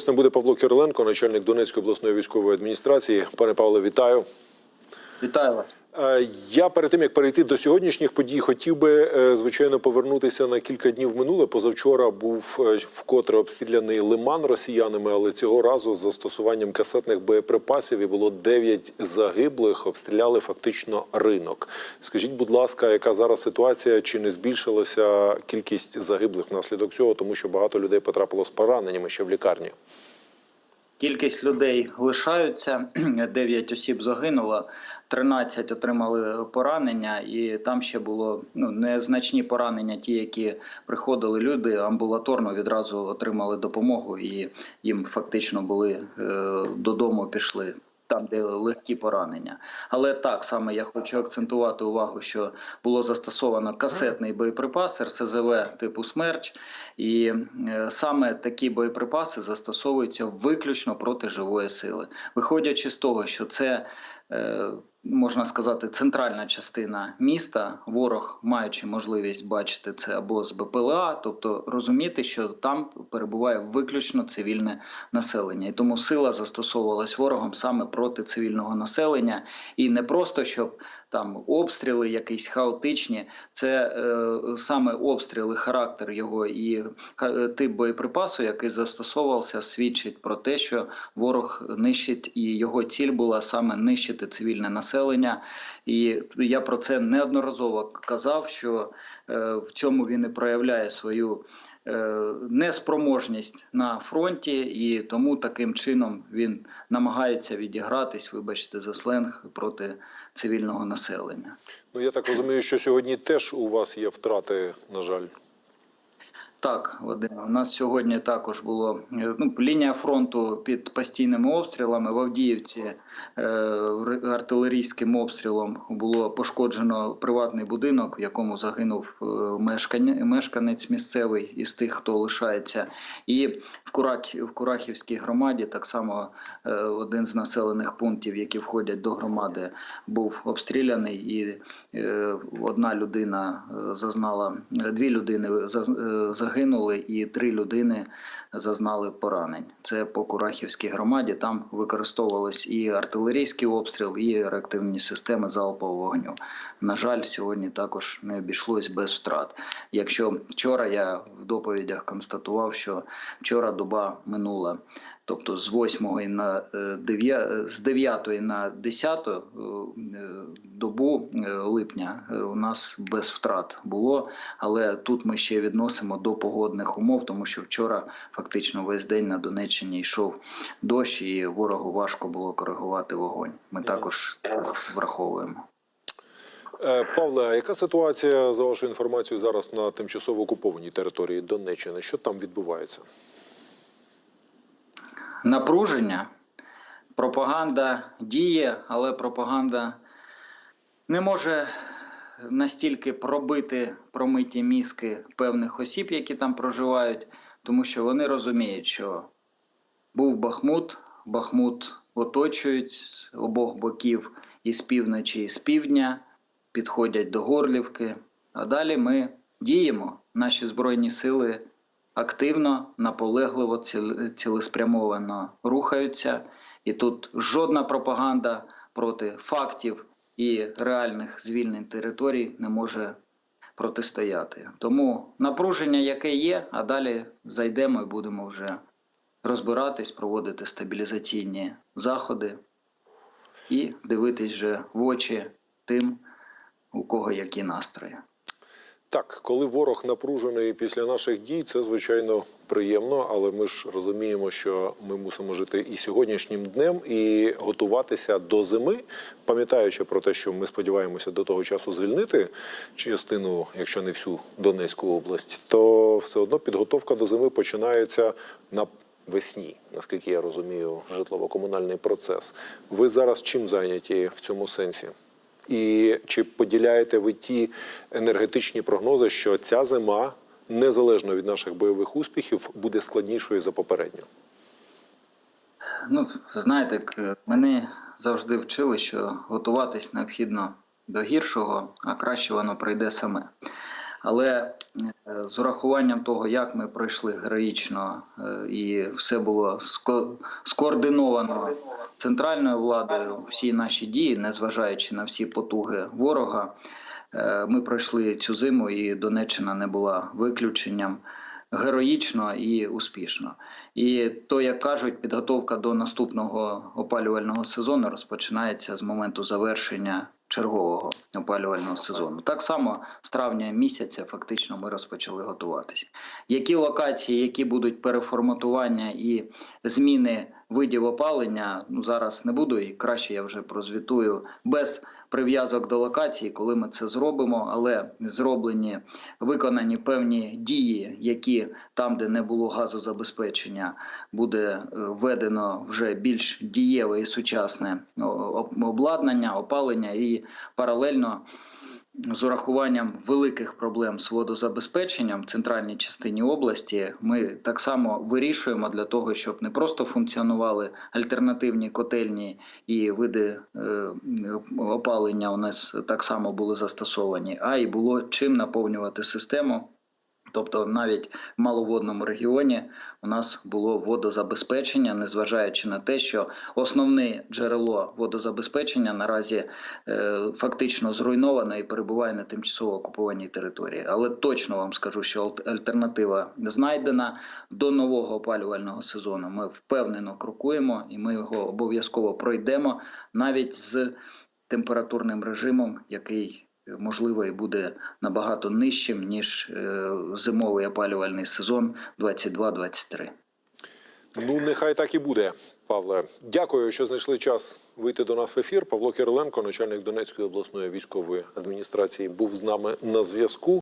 З ним буде Павло Кириленко, начальник Донецької обласної військової адміністрації. Пане Павло, вітаю. Вітаю вас. Е, Я перед тим як перейти до сьогоднішніх подій, хотів би е, звичайно повернутися на кілька днів минуле. Позавчора був е, вкотре обстріляний лиман росіянами, але цього разу з застосуванням касетних боєприпасів і було 9 загиблих. Обстріляли фактично ринок. Скажіть, будь ласка, яка зараз ситуація? Чи не збільшилася кількість загиблих внаслідок цього, тому що багато людей потрапило з пораненнями ще в лікарні? Кількість людей лишаються. 9 осіб загинуло, 13 отримали поранення, і там ще було ну незначні поранення. Ті, які приходили люди амбулаторно відразу отримали допомогу, і їм фактично були е, додому пішли. Там, де легкі поранення, але так саме я хочу акцентувати увагу, що було застосовано касетний боєприпас РСЗВ типу Смерч, і е, саме такі боєприпаси застосовуються виключно проти живої сили, виходячи з того, що це е, можна сказати центральна частина міста. Ворог, маючи можливість бачити це або з БПЛА, тобто розуміти, що там перебуває виключно цивільне населення, і тому сила застосовувалась ворогом саме проти цивільного населення, і не просто щоб там обстріли, якісь хаотичні, це е, саме обстріли, характер його і ка- тип боєприпасу, який застосовувався, свідчить про те, що ворог нищить, і його ціль була саме нищити цивільне населення. І я про це неодноразово казав, що е, в цьому він і проявляє свою е, неспроможність на фронті, і тому таким чином він намагається відігратись, вибачте, за сленг проти цивільного населення. Ну я так розумію, що сьогодні теж у вас є втрати, на жаль. Так, Вадим, у нас сьогодні також було е, ну, лінія фронту під постійними обстрілами в Авдіївці е, артилерійським обстрілом було пошкоджено приватний будинок, в якому загинув е, мешканець місцевий із тих, хто лишається. І в, Курак, в Курахівській громаді так само е, один з населених пунктів, які входять до громади, був обстріляний, і е, одна людина е, зазнала, дві людини е, загинули, і три людини зазнали поранень. Це по Курахівській громаді. Там використовувались і артилерійський обстріл, і реактивні системи залпового вогню. На жаль, сьогодні також не обійшлось без втрат. Якщо вчора я в доповідях констатував, що вчора доба минула. Тобто з 8 на 9, з 9 на 10 е, добу е, липня е, у нас без втрат було, але тут ми ще відносимо до погодних умов, тому що вчора фактично весь день на Донеччині йшов дощ, і ворогу важко було коригувати вогонь. Ми також враховуємо. Е, Павле, а яка ситуація за вашою інформацією зараз на тимчасово окупованій території Донеччини? Що там відбувається? Напруження. Пропаганда діє, але пропаганда не може настільки пробити промиті мізки певних осіб, які там проживають, тому що вони розуміють, що був Бахмут, Бахмут оточують з обох боків і з півночі, і з півдня, підходять до Горлівки. А далі ми діємо. Наші збройні сили активно, наполегливо, цілеспрямовано рухаються. І тут жодна пропаганда проти фактів і реальних звільнень територій не може протистояти. Тому напруження, яке є, а далі зайдемо і будемо вже розбиратись, проводити стабілізаційні заходи і дивитись вже в очі тим, у кого які настрої. Так, коли ворог напружений після наших дій, це звичайно приємно, але ми ж розуміємо, що ми мусимо жити і сьогоднішнім днем, і готуватися до зими, пам'ятаючи про те, що ми сподіваємося до того часу звільнити частину, якщо не всю Донецьку область, то все одно підготовка до зими починається на весні, наскільки я розумію, житлово-комунальний процес. Ви зараз чим зайняті в цьому сенсі? І чи поділяєте ви ті енергетичні прогнози, що ця зима, незалежно від наших бойових успіхів, буде складнішою за попередню? Ну, знаєте, мене завжди вчили, що готуватись необхідно до гіршого, а краще воно прийде саме. Але е, з урахуванням того, як ми пройшли героїчно, е, і все було ско- скоординовано центральною владою, всі наші дії, незважаючи на всі потуги ворога, е, ми пройшли цю зиму, і Донеччина не була виключенням. Героїчно і успішно, і то, як кажуть, підготовка до наступного опалювального сезону розпочинається з моменту завершення чергового опалювального сезону. Так само з травня місяця фактично ми розпочали готуватися. Які локації, які будуть переформатування і зміни видів опалення, ну зараз не буду і краще я вже прозвітую без прив'язок до локації, коли ми це зробимо, але зроблені виконані певні дії, які там, де не було газозабезпечення, буде е, введено вже більш дієве і сучасне обладнання, опалення і паралельно. З урахуванням великих проблем з водозабезпеченням в центральній частині області ми так само вирішуємо для того, щоб не просто функціонували альтернативні котельні і види е, опалення у нас так само були застосовані, а й було чим наповнювати систему. Тобто навіть в маловодному регіоні у нас було водозабезпечення, незважаючи на те, що основне джерело водозабезпечення наразі е, фактично зруйновано і перебуває на тимчасово окупованій території. Але точно вам скажу, що альтернатива знайдена до нового опалювального сезону. Ми впевнено крокуємо, і ми його обов'язково пройдемо навіть з температурним режимом, який можливо і буде набагато нижчим ніж е, зимовий опалювальний сезон 22-23. Ну, нехай так і буде, Павле. Дякую, що знайшли час вийти до нас в ефір. Павло Кириленко, начальник Донецької обласної військової адміністрації, був з нами на зв'язку.